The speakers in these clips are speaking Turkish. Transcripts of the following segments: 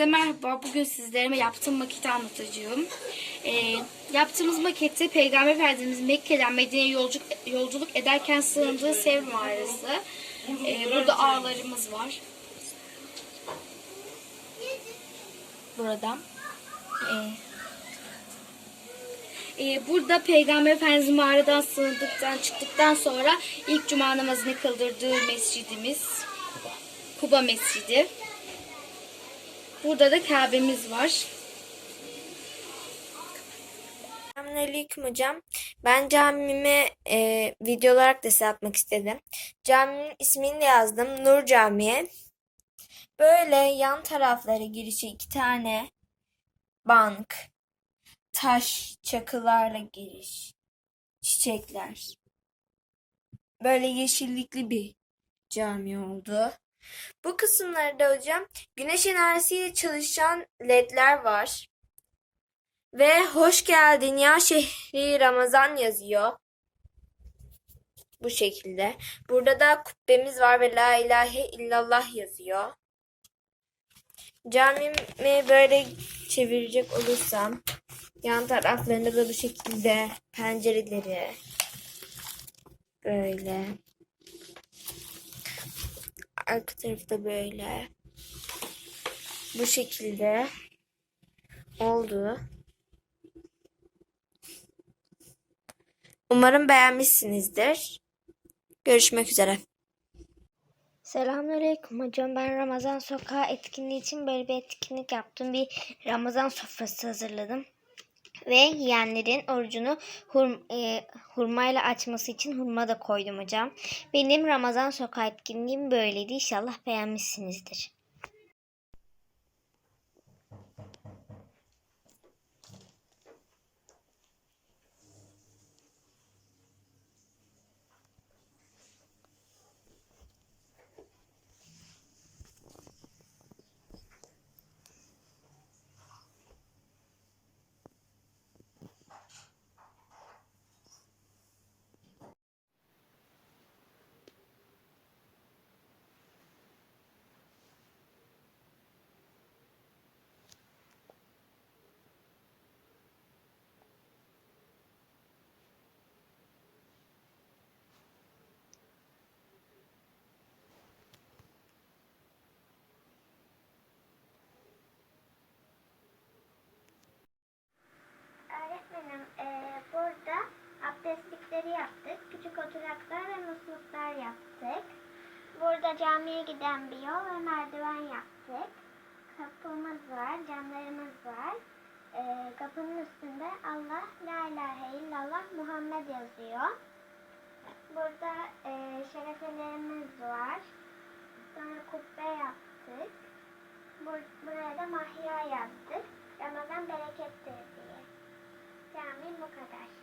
Hepinize merhaba. Bugün sizlere yaptığım maketi anlatacağım. Ee, yaptığımız makette Peygamber Efendimiz Mekke'den Medine'ye yolculuk, yolculuk ederken sığındığı Sevr mağarası. Ee, burada ağlarımız var. Burada. Ee, e, burada Peygamber Efendimiz mağaradan sığındıktan çıktıktan sonra ilk cuma namazını kıldırdığı mescidimiz. Kuba Mescidi. Burada da Kabe'miz var. Selamünaleyküm hocam. Ben camime e, video olarak da size atmak istedim. Caminin ismini de yazdım. Nur Camii. Böyle yan tarafları girişi iki tane bank, taş, çakılarla giriş, çiçekler. Böyle yeşillikli bir cami oldu. Bu kısımlarda hocam güneş enerjisiyle çalışan ledler var. Ve hoş geldin ya şehri Ramazan yazıyor. Bu şekilde. Burada da kubbemiz var ve la ilahe illallah yazıyor. Camimi böyle çevirecek olursam yan taraflarında da bu şekilde pencereleri böyle arka tarafı da böyle bu şekilde oldu. Umarım beğenmişsinizdir. Görüşmek üzere. Selamünaleyküm hocam. Ben Ramazan Sokağı etkinliği için böyle bir etkinlik yaptım. Bir Ramazan sofrası hazırladım. Ve yiyenlerin orucunu hur, e, hurmayla açması için hurma da koydum hocam. Benim Ramazan Sokağı etkinliğim böyleydi. İnşallah beğenmişsinizdir. Oturaklar ve musluklar yaptık. Burada camiye giden bir yol ve merdiven yaptık. Kapımız var, camlarımız var. Eee, kapının üstünde Allah la ilahe illallah Muhammed yazıyor. Burada eee şerefelerimiz var. Sonra kubbe yaptık. Bur- buraya da mahya yazdık. Ramazan berekettir diye. Cami bu kadar.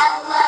Allah.